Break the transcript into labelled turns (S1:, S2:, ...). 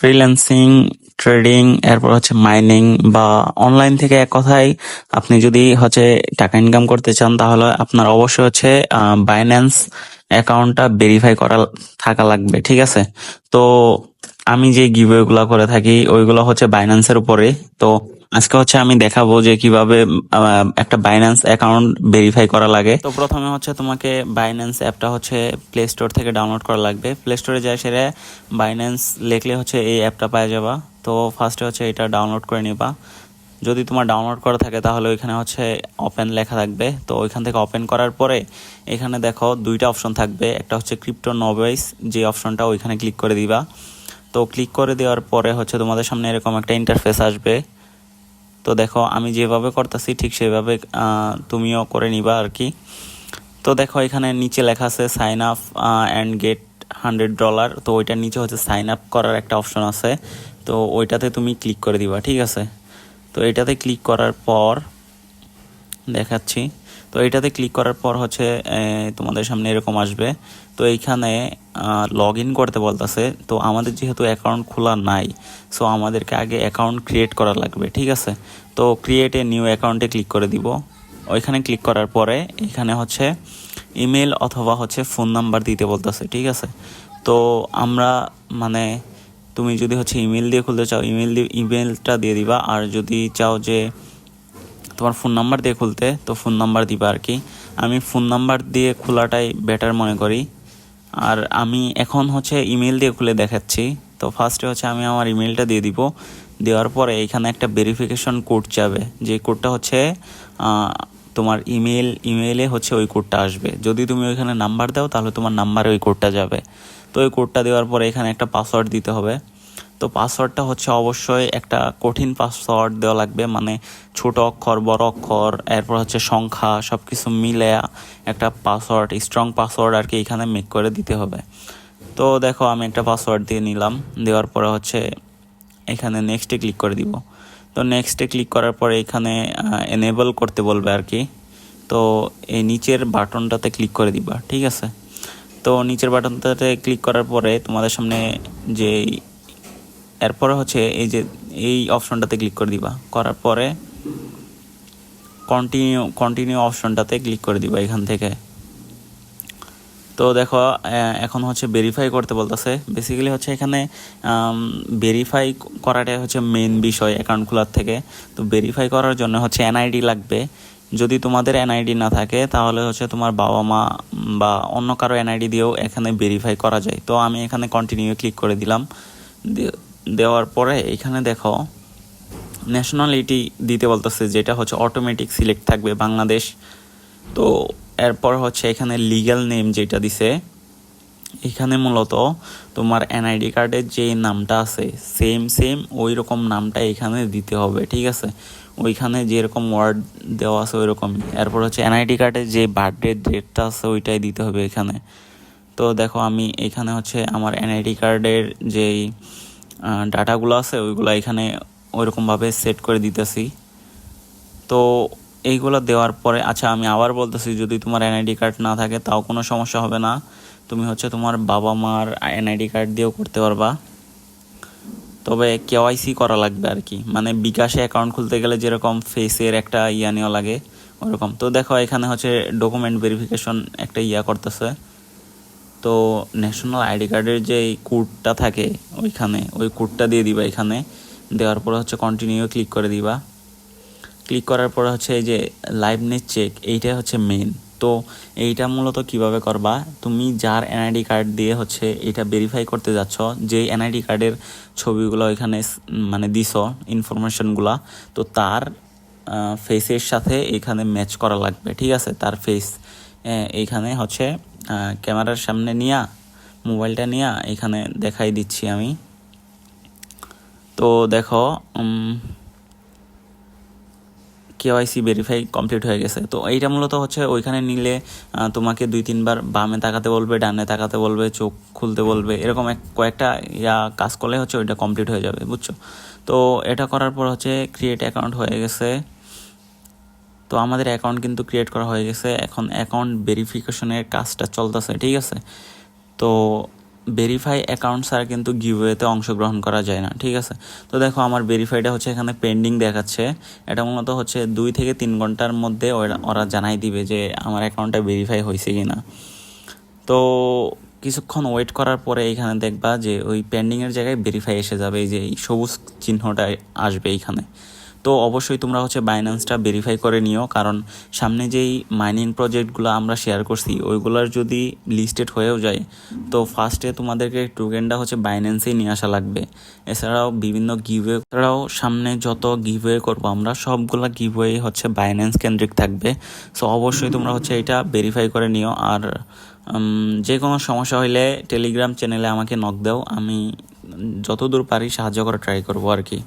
S1: Freelancing trading এরপর হচ্ছে mining বা অনলাইন থেকে এক কথায় আপনি যদি হচ্ছে টাকা ইনকাম করতে চান, তাহলে আপনার অবশ্যই হচ্ছে বাইন্যান্স অ্যাকাউন্টটা ভেরিফাই করা থাকা লাগবে, ঠিক আছে? তো আমি যে গিভওয়েগুলো করে থাকি, ওইগুলো হচ্ছে বাইন্যান্সের উপরে। তো আজকে হচ্ছে আমি দেখাবো যে কীভাবে একটা বাইন্যান্স অ্যাকাউন্ট ভেরিফাই করা লাগে। তো প্রথমে হচ্ছে তোমাকে বাইন্যান্স অ্যাপটা হচ্ছে প্লে স্টোর থেকে ডাউনলোড করা লাগবে। প্লে স্টোরে যায় সেরে বাইন্যান্স লেখলে হচ্ছে এই অ্যাপটা পাওয়া যাবা। তো ফার্স্টে হচ্ছে এটা ডাউনলোড করে নিবা। যদি তোমার ডাউনলোড করা থাকে তাহলে ওইখানে হচ্ছে ওপেন লেখা থাকবে। তো ওইখান থেকে ওপেন করার পরে এখানে দেখো দুইটা অপশন থাকবে। একটা হচ্ছে ক্রিপ্টো নোভাইস যে অপশনটা ওইখানে ক্লিক করে দিবা। তো ক্লিক করে দেওয়ার পরে হচ্ছে তোমাদের সামনে এরকম একটা ইন্টারফেস আসবে। তো দেখো, আমি যেভাবে করতেছি ঠিক সেভাবে তুমিও করে নিবা আর কি তো দেখো, এখানে নিচে লেখা আছে sign up and get hundred dollar তো ওইটার নিচে হচ্ছে সাইন আপ করার একটা অপশন আছে। তো ওইটাতে তুমি ক্লিক করে দিবা, ঠিক আছে? তো এটাতে ক্লিক করার পর দেখাচ্ছি। তো এটাতে ক্লিক করার পর হচ্ছে তোমাদের সামনে এরকম আসবে। তো এইখানে লগ ইন করতে বলতেছে। তো আমাদের যেহেতু অ্যাকাউন্ট খোলা নাই সো আমাদেরকে আগে অ্যাকাউন্ট ক্রিয়েট করা লাগবে, ঠিক আছে? তো ক্রিয়েট নিউ অ্যাকাউন্টে ক্লিক করে দিব। ওইখানে ক্লিক করার পরে এখানে হচ্ছে ইমেল অথবা হচ্ছে ফোন নাম্বার দিতে বলতেছে, ঠিক আছে? তো আমরা মানে তুমি যদি হচ্ছে ইমেল দিয়ে খুলতে চাও ইমেল দিয়ে ইমেলটা দিয়ে দিবা। আর যদি চাও যে তোমার ফোন নাম্বার দিয়ে খুলতে, তো ফোন নাম্বার দিবা আর কি। আমি ফোন নাম্বার দিয়ে খোলাটাই বেটার মনে করি। আর আমি এখন হচ্ছে ইমেল দিয়ে খুলে দেখাচ্ছি। তো ফার্স্টে হচ্ছে আমি আমার ইমেলটা দিয়ে দিব। দেওয়ার পরে এখানে একটা ভেরিফিকেশন কোড যাবে। যে কোডটা হচ্ছে তোমার ইমেল ইমেলে হচ্ছে ওই কোডটা আসবে। যদি তুমি ওইখানে নাম্বার দাও, তাহলে তোমার নাম্বারে ওই কোডটা যাবে। তো ওই কোডটা দেওয়ার পরে এখানে একটা পাসওয়ার্ড দিতে হবে। তো পাসওয়ার্ডটা হচ্ছে অবশ্যই একটা কঠিন পাসওয়ার্ড দেওয়া লাগবে মানে ছোট অক্ষর, বড় অক্ষর, এরপর হচ্ছে সংখ্যা সব কিছু মিলে একটা পাসওয়ার্ড স্ট্রং পাসওয়ার্ড আর কি এখানে মেক করে দিতে হবে। তো দেখো, আমি একটা পাসওয়ার্ড দিয়ে নিলাম, দেওয়ার পরে হচ্ছে এখানে নেক্সটে ক্লিক করে দিব। তো নেক্সটে ক্লিক করার পরে এখানে এনেবল করতে বলবে আর কি। তো এই নিচের বাটনটাতে ক্লিক করে দিবা, ঠিক আছে? তো নিচের বাটনটাতে ক্লিক করার পরে তোমাদের সামনে যে এরপরে হচ্ছে এই যে এই অপশনটাতে ক্লিক করে দিবা। করার পরে কন্টিনিউ কন্টিনিউ অপশনটাতে ক্লিক করে দিবা এখান থেকে। তো দেখো এখন হচ্ছে ভেরিফাই করতে বলতেছে। বেসিক্যালি হচ্ছে এখানে ভেরিফাই করাটাই হচ্ছে মেন বিষয় অ্যাকাউন্ট খোলার থেকে। তো ভেরিফাই করার জন্য হচ্ছে এনআইডি লাগবে। যদি তোমাদের এনআইডি না থাকে, তাহলে হচ্ছে তোমার বাবা মা বা অন্য কারও এনআইডি দিয়েও এখানে ভেরিফাই করা যায়। তো আমি এখানে কন্টিনিউ ক্লিক করে দিলাম। দেওয়ার পরে এখানে দেখো ন্যাশনালিটি দিতে বলতেছে যেটা হচ্ছে অটোমেটিক সিলেক্ট থাকবে বাংলাদেশ। তো এরপর হচ্ছে এখানে লিগ্যাল নেম যেটা দিছে, এখানে মূলত তোমার এনআইডি কার্ডের যে নামটা আছে সেম সেম ওই রকম নামটা এখানে দিতে হবে, ঠিক আছে? ওইখানে যেরকম ওয়ার্ড দেওয়া আছে ওই রকমই এরপর হচ্ছে এনআইডি কার্ডের যে বার্থডে ডেটটা আছে ওইটাই দিতে হবে এখানে। তো দেখো আমি এখানে হচ্ছে আমার এনআইডি কার্ডের যেই ডাটাগুলো আছে, ওইগুলো এখানে ওইরকমভাবে সেট করে দিতেছি। তো এইগুলো দেওয়ার পরে আচ্ছা আমি আবার বলতেছি, যদি তোমার এনআইডি কার্ড না থাকে, তাও কোনো সমস্যা হবে না। তুমি হচ্ছে তোমার বাবা মার এনআইডি কার্ড দিয়েও করতে পারবা। তবে কেওয়াইসি করা লাগবে আর কি। মানে বিকাশে অ্যাকাউন্ট খুলতে গেলে যেরকম ফেসের একটা ইয়া নেওয়া লাগে, ওরকম। তো দেখো, এখানে হচ্ছে ডকুমেন্ট ভেরিফিকেশন একটা ইয়া করতেছে। তো ন্যাশনাল আইডি কার্ডের যে কোডটা থাকে ওইখানে, ওই কোডটা দিয়ে দিবা এখানে। দেওয়ার পরে হচ্ছে কন্টিনিউ ক্লিক করে দিবা। ক্লিক করার পরে হচ্ছে এই যে লাইভনেস চেক এইটা হচ্ছে মেন তো এইটা মূলত কীভাবে করবা? তুমি যার এনআইডি কার্ড দিয়ে হচ্ছে এটা ভেরিফাই করতে যাচ্ছ যে এনআইডি কার্ডের ছবিগুলো এখানে মানে দিছ ইনফরমেশনগুলা তো তার ফেসের সাথে এখানে ম্যাচ করা লাগবে, ঠিক আছে? তার ফেস এইখানে হচ্ছে ক্যামেরার সামনে নিয়া, মোবাইলটা নিয়া এখানে দেখাই দিচ্ছি আমি। তো দেখো কেওয়াইসি ভেরিফাই কমপ্লিট হয়ে গেছে। তো এইটা মূলত হচ্ছে ওইখানে নিলে তোমাকে দুই তিনবার বামে তাকাতে বলবে, ডানে তাকাতে বলবে, চোখ খুলতে বলবে, এরকম এক, কয়েকটা ইয়া কাজ করলে হচ্ছে ওইটা কমপ্লিট হয়ে যাবে, বুঝছ? তো এটা করার পর হচ্ছে ক্রিয়েট অ্যাকাউন্ট হয়ে গেছে। তো আমাদের অ্যাকাউন্ট কিন্তু ক্রিয়েট করা হয়ে গেছে। এখন অ্যাকাউন্ট ভেরিফিকেশনের কাজটা চলতেছে, ঠিক আছে? তো ভেরিফাই অ্যাকাউন্ট ছাড়া কিন্তু গিভওয়েতে অংশগ্রহণ করা যায় না, ঠিক আছে? তো দেখো, আমার ভেরিফাইটা হচ্ছে এখানে পেন্ডিং দেখাচ্ছে। এটা মূলত হচ্ছে দুই থেকে তিন ঘণ্টার মধ্যে ওরা- জানাই দিবে যে আমার অ্যাকাউন্টটা ভেরিফাই হয়েছে কি না তো কিছুক্ষণ ওয়েট করার পরে এইখানে দেখবা যে ওই পেন্ডিংয়ের জায়গায় ভেরিফাই এসে যাবে, এই যে এই সবুজ চিহ্নটা আসবে এইখানে। তো অবশ্যই তোমরা হচ্ছে বাইন্যান্সটা ভেরিফাই করে নিও, কারণ সামনে যেই মাইনিং প্রজেক্টগুলো আমরা শেয়ার করছি, ওইগুলোর যদি লিস্টেড হয়েও যায়, তো ফার্স্টে তোমাদেরকে টোকেনটা হচ্ছে বাইন্যান্সেই নিয়ে আসা লাগবে। এছাড়াও বিভিন্ন গিভওয়ে এছাড়াও সামনে যত গিভওয়ে করব আমরা, সবগুলা গিভওয়ে হচ্ছে বাইন্যান্স কেন্দ্রিক থাকবে। সো অবশ্যই তোমরা হচ্ছে এটা ভেরিফাই করে নিও, আর যে কোনো সমস্যা হইলে টেলিগ্রাম চ্যানেলে আমাকে নক দাও, আমি যতদূর পারি সাহায্য করার ট্রাই করব আর কি।